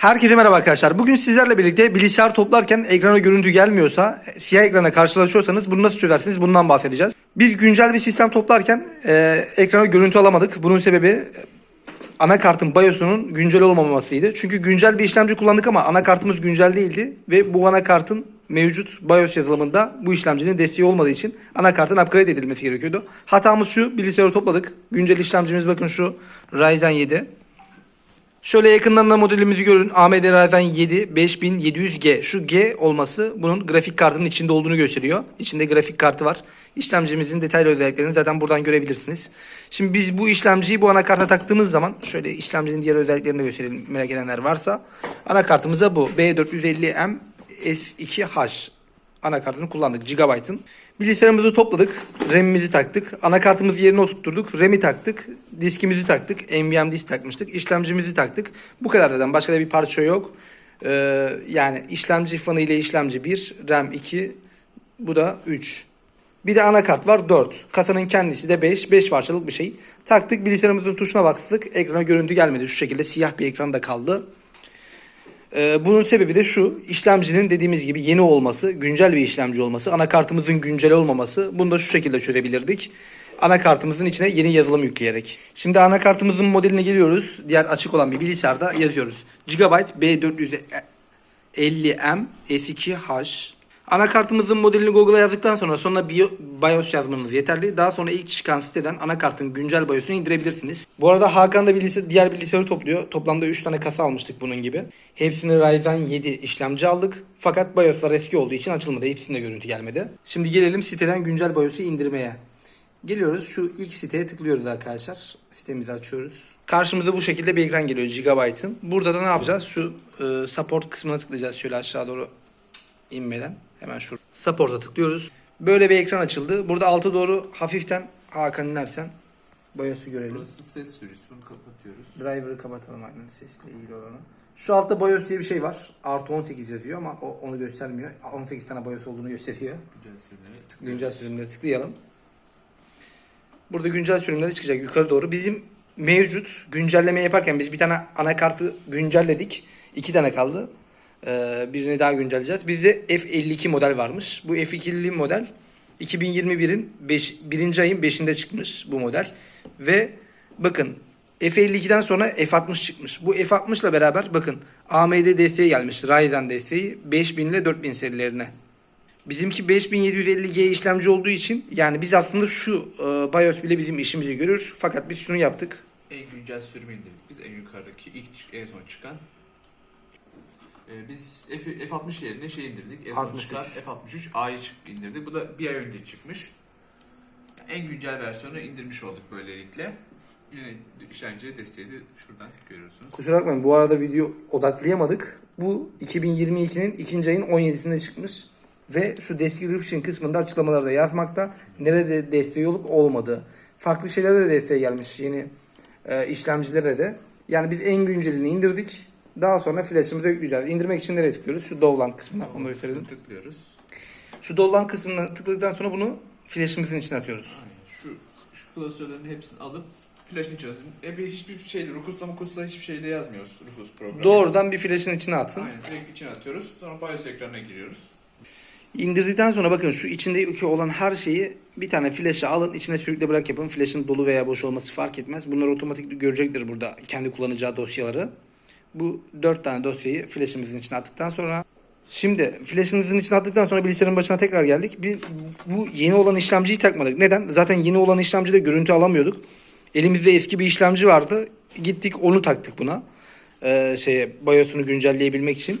Herkese merhaba arkadaşlar. Bugün sizlerle birlikte bilgisayar toplarken ekrana görüntü gelmiyorsa, siyah ekrana karşılaşıyorsanız bunu nasıl çözersiniz bundan bahsedeceğiz. Biz güncel bir sistem toplarken e, ekrana görüntü alamadık. Bunun sebebi e, anakartın BIOS'unun güncel olmamasıydı. Çünkü güncel bir işlemci kullandık ama anakartımız güncel değildi ve bu anakartın mevcut BIOS yazılımında bu işlemcinin desteği olmadığı için anakartın upgrade edilmesi gerekiyordu. Hatamız şu, bilgisayarı topladık. Güncel işlemcimiz bakın şu Ryzen 7. Şöyle yakından da modelimizi görün. AMD Ryzen 7 5700G. Şu G olması bunun grafik kartının içinde olduğunu gösteriyor. İçinde grafik kartı var. İşlemcimizin detaylı özelliklerini zaten buradan görebilirsiniz. Şimdi biz bu işlemciyi bu anakarta taktığımız zaman şöyle işlemcinin diğer özelliklerini gösterelim merak edenler varsa. Anakartımıza bu B450M S2H anakartını kullandık. Gigabyte'ın. Bilgisayarımızı topladık. RAM'imizi taktık. Anakartımızı yerine oturtturduk. RAM'i taktık. Diskimizi taktık. NVMe disk takmıştık. İşlemcimizi taktık. Bu kadar zaten. Başka da bir parça yok. Ee, yani işlemci fanı ile işlemci 1, RAM 2, bu da 3. Bir de anakart var 4. Kasanın kendisi de 5. 5 parçalık bir şey. Taktık bilgisayarımızın tuşuna bastık. Ekrana görüntü gelmedi. Şu şekilde siyah bir ekranda kaldı. Ee, bunun sebebi de şu. işlemcinin dediğimiz gibi yeni olması, güncel bir işlemci olması, anakartımızın güncel olmaması. Bunu da şu şekilde çözebilirdik. Anakartımızın içine yeni yazılım yükleyerek. Şimdi anakartımızın modeline geliyoruz. Diğer açık olan bir bilgisayarda yazıyoruz. Gigabyte B450M S2H Anakartımızın modelini Google'a yazdıktan sonra Bio- BIOS yazmanız yeterli. Daha sonra ilk çıkan siteden anakartın güncel BIOS'unu indirebilirsiniz. Bu arada Hakan da bilgisi, diğer bilgisayarı topluyor. Toplamda 3 tane kasa almıştık bunun gibi. Hepsini Ryzen 7 işlemci aldık. Fakat BIOS'lar eski olduğu için açılmadı. Hepsinde görüntü gelmedi. Şimdi gelelim siteden güncel BIOS'u indirmeye. Geliyoruz şu ilk siteye tıklıyoruz arkadaşlar. Sitemizi açıyoruz. Karşımıza bu şekilde bir ekran geliyor Gigabyte'ın. Burada da ne yapacağız? Şu e, support kısmına tıklayacağız şöyle aşağı doğru inmeden. Hemen şurada. Support'a tıklıyoruz. Böyle bir ekran açıldı. Burada alta doğru hafiften Hakan inersen BIOS'u görelim. Burası ses sürüsü. Bunu kapatıyoruz. Driver'ı kapatalım aynen sesle ilgili olanı. Şu altta BIOS diye bir şey var. Artı 18 yazıyor ama o, onu göstermiyor. 18 tane BIOS olduğunu gösteriyor. Güncel sürümleri. Güncel sürümleri tıklayalım. Burada güncel sürümleri çıkacak yukarı doğru. Bizim mevcut güncelleme yaparken biz bir tane anakartı güncelledik. İki tane kaldı. Ee, birini daha güncelleyeceğiz. Bizde F52 model varmış. Bu F2'li model 2021'in 5, 1. ayın 5'inde çıkmış bu model. Ve bakın F52'den sonra F60 çıkmış. Bu F60 ile beraber bakın AMD desteği gelmiş. Ryzen desteği 5000 ile 4000 serilerine. Bizimki 5750G işlemci olduğu için yani biz aslında şu e, BIOS bile bizim işimizi görür. Fakat biz şunu yaptık. En güncel sürümü indirdik. Biz en yukarıdaki ilk en son çıkan. Ee, biz F, F60 yerine şey indirdik. En son 63. çıkan F63 A'yı çık- indirdik. Bu da bir ay önce çıkmış. En güncel versiyonu indirmiş olduk böylelikle. Yine işlemci desteği de şuradan görüyorsunuz. Kusura bakmayın bu arada video odaklayamadık. Bu 2022'nin ikinci ayın 17'sinde çıkmış. Ve şu description kısmında açıklamalarda yazmakta. Nerede desteği olup olmadığı. Farklı şeylere de desteği gelmiş yeni e, işlemcilere de. Yani biz en güncelini indirdik. Daha sonra flash'ımıza yükleyeceğiz. İndirmek için nereye tıklıyoruz? Şu download kısmına. Onu gösterelim. Tıklıyoruz. Şu download kısmına tıkladıktan sonra bunu flash'ımızın içine atıyoruz. Aynen. Şu, şu klasörlerin hepsini alıp flash'ın içine atın. E bir hiçbir şeyle, Rukus'ta Mukus'ta hiçbir şeyle yazmıyoruz Rukus programı. Doğrudan bir flash'ın içine atın. Aynen direkt içine atıyoruz. Sonra BIOS ekranına giriyoruz. İndirdikten sonra bakın şu içindeki olan her şeyi bir tane flash'a alın. içine sürükle bırak yapın. Flash'ın dolu veya boş olması fark etmez. Bunlar otomatik görecektir burada kendi kullanacağı dosyaları. Bu dört tane dosyayı flash'ımızın içine attıktan sonra Şimdi flash'ınızın içine attıktan sonra bilgisayarın başına tekrar geldik. Bir, bu yeni olan işlemciyi takmadık. Neden? Zaten yeni olan işlemcide görüntü alamıyorduk. Elimizde eski bir işlemci vardı. Gittik onu taktık buna. Ee, şeye, BIOS'unu güncelleyebilmek için.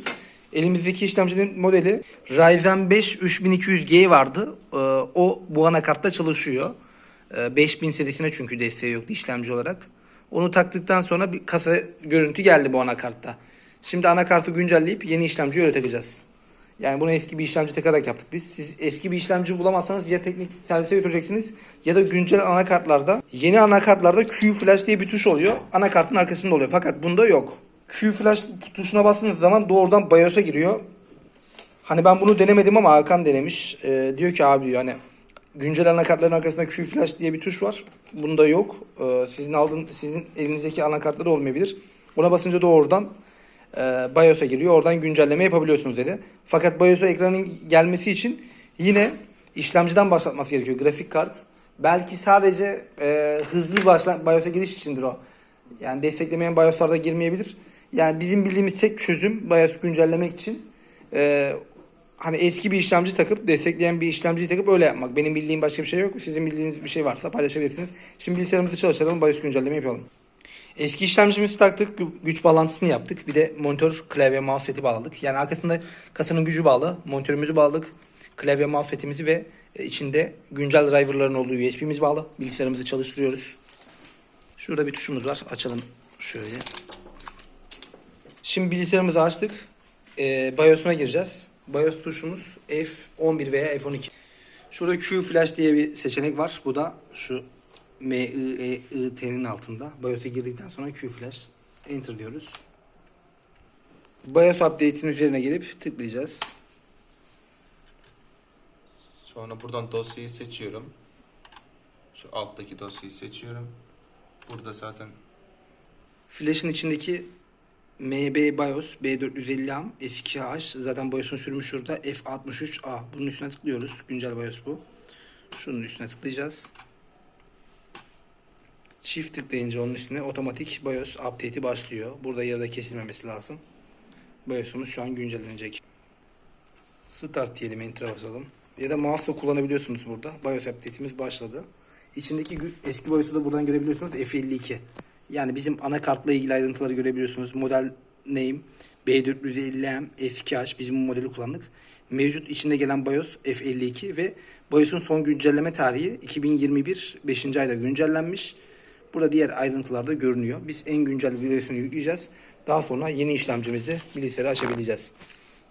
Elimizdeki işlemcinin modeli Ryzen 5 3200G vardı. Ee, o bu anakartta çalışıyor. Ee, 5000 serisine çünkü desteği yoktu işlemci olarak. Onu taktıktan sonra bir kasa görüntü geldi bu anakartta. Şimdi anakartı güncelleyip yeni işlemciyi öyle takacağız. Yani bunu eski bir işlemci takarak yaptık biz. Siz eski bir işlemci bulamazsanız ya teknik servise götüreceksiniz ya da güncel anakartlarda yeni anakartlarda Q flash diye bir tuş oluyor. Anakartın arkasında oluyor. Fakat bunda yok. Q flash tuşuna bastığınız zaman doğrudan BIOS'a giriyor. Hani ben bunu denemedim ama Hakan denemiş. Ee, diyor ki abi diyor hani güncel anakartların arkasında Q flash diye bir tuş var. Bunda yok. Ee, sizin aldığın sizin elinizdeki anakartları olmayabilir. Ona basınca doğrudan e, BIOS'a giriyor. Oradan güncelleme yapabiliyorsunuz dedi. Fakat BIOS'a ekranın gelmesi için yine işlemciden başlatması gerekiyor. Grafik kart. Belki sadece e, hızlı başla, BIOS'a giriş içindir o. Yani desteklemeyen BIOS'larda girmeyebilir. Yani bizim bildiğimiz tek çözüm BIOS güncellemek için e, hani eski bir işlemci takıp destekleyen bir işlemciyi takıp öyle yapmak. Benim bildiğim başka bir şey yok. Sizin bildiğiniz bir şey varsa paylaşabilirsiniz. Şimdi bilgisayarımızı çalıştıralım. BIOS güncelleme yapalım. Eski işlemcimizi taktık. gü- Güç bağlantısını yaptık. Bir de monitör, klavye, mouse seti bağladık. Yani arkasında kasanın gücü bağlı. Monitörümüzü bağladık. Klavye, mouse setimizi ve e, içinde güncel driverların olduğu USB'miz bağlı. Bilgisayarımızı çalıştırıyoruz. Şurada bir tuşumuz var. Açalım şöyle. Şimdi bilgisayarımızı açtık. Ee, BIOS'una gireceğiz. BIOS tuşumuz F11 veya F12. Şurada Q Flash diye bir seçenek var. Bu da şu M I E I T'nin altında. BIOS'a girdikten sonra Q Flash Enter diyoruz. BIOS update'in üzerine gelip tıklayacağız. Sonra buradan dosyayı seçiyorum. Şu alttaki dosyayı seçiyorum. Burada zaten Flash'ın içindeki MB BIOS B450 AM F2H zaten BIOS'un sürümü şurada F63A. Bunun üstüne tıklıyoruz. Güncel BIOS bu. Şunun üstüne tıklayacağız. Çift tıklayınca onun üstüne otomatik BIOS update'i başlıyor. Burada yarıda kesilmemesi lazım. BIOS'umuz şu an güncellenecek. Start diyelim enter'a basalım. Ya da mouse'la kullanabiliyorsunuz burada. BIOS update'imiz başladı. İçindeki eski BIOS'u da buradan görebiliyorsunuz. F52. Yani bizim anakartla ilgili ayrıntıları görebiliyorsunuz. Model name B450M F2H bizim bu modeli kullandık. Mevcut içinde gelen BIOS F52 ve BIOS'un son güncelleme tarihi 2021 5. ayda güncellenmiş. Burada diğer ayrıntılar da görünüyor. Biz en güncel videosunu yükleyeceğiz. Daha sonra yeni işlemcimizi bilgisayara açabileceğiz.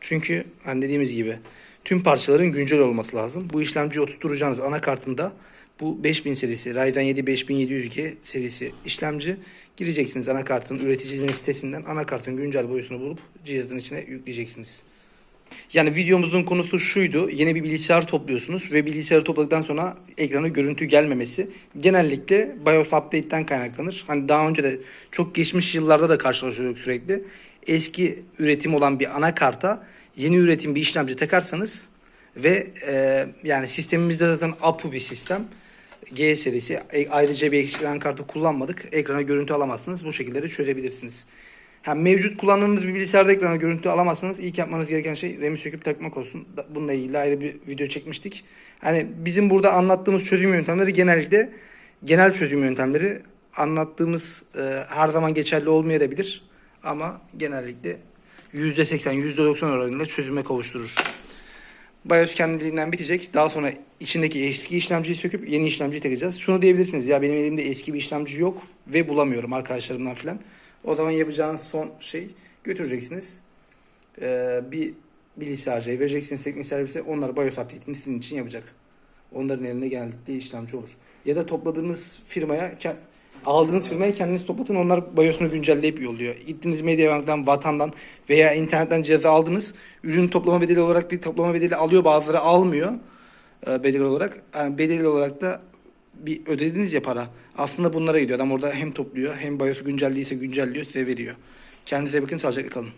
Çünkü hani dediğimiz gibi tüm parçaların güncel olması lazım. Bu işlemciyi oturtacağınız anakartında bu 5000 serisi Ryzen 7 5700G serisi işlemci gireceksiniz anakartın üreticinin sitesinden anakartın güncel boyutunu bulup cihazın içine yükleyeceksiniz. Yani videomuzun konusu şuydu. Yeni bir bilgisayar topluyorsunuz ve bilgisayarı topladıktan sonra ekrana görüntü gelmemesi genellikle BIOS update'ten kaynaklanır. Hani daha önce de çok geçmiş yıllarda da karşılaşıyorduk sürekli. Eski üretim olan bir anakarta yeni üretim bir işlemci takarsanız ve e, yani sistemimizde zaten APU bir sistem. G serisi E, ayrıca bir ekran kartı kullanmadık. Ekrana görüntü alamazsınız. Bu şekilde de çözebilirsiniz. Hem mevcut kullandığınız bir bilgisayarda ekrana görüntü alamazsanız ilk yapmanız gereken şey RAM'i söküp takmak olsun. Bununla ilgili ayrı bir video çekmiştik. Hani bizim burada anlattığımız çözüm yöntemleri genellikle genel çözüm yöntemleri anlattığımız e, her zaman geçerli olmayabilir ama genellikle %80 %90 oranında çözüme kavuşturur. BIOS kendiliğinden bitecek. Daha sonra içindeki eski işlemciyi söküp yeni işlemciyi takacağız. Şunu diyebilirsiniz ya benim elimde eski bir işlemci yok ve bulamıyorum arkadaşlarımdan filan. O zaman yapacağınız son şey götüreceksiniz. Ee, bir bilgisayarcıya vereceksiniz teknik servise. Onlar BIOS update'ini sizin için yapacak. Onların eline genellikle işlemci olur. Ya da topladığınız firmaya aldığınız firmaya kendiniz toplatın. Onlar BIOS'unu güncelleyip yolluyor. Gittiniz Mediabank'tan, Vatan'dan veya internetten cihazı aldınız. Ürün toplama bedeli olarak bir toplama bedeli alıyor. Bazıları almıyor e, bedel olarak. Yani bedel olarak da bir ödediniz ya para. Aslında bunlara gidiyor. Adam orada hem topluyor hem BIOS'u güncelliyse güncelliyor size veriyor. Kendinize bakın sağlıcakla kalın.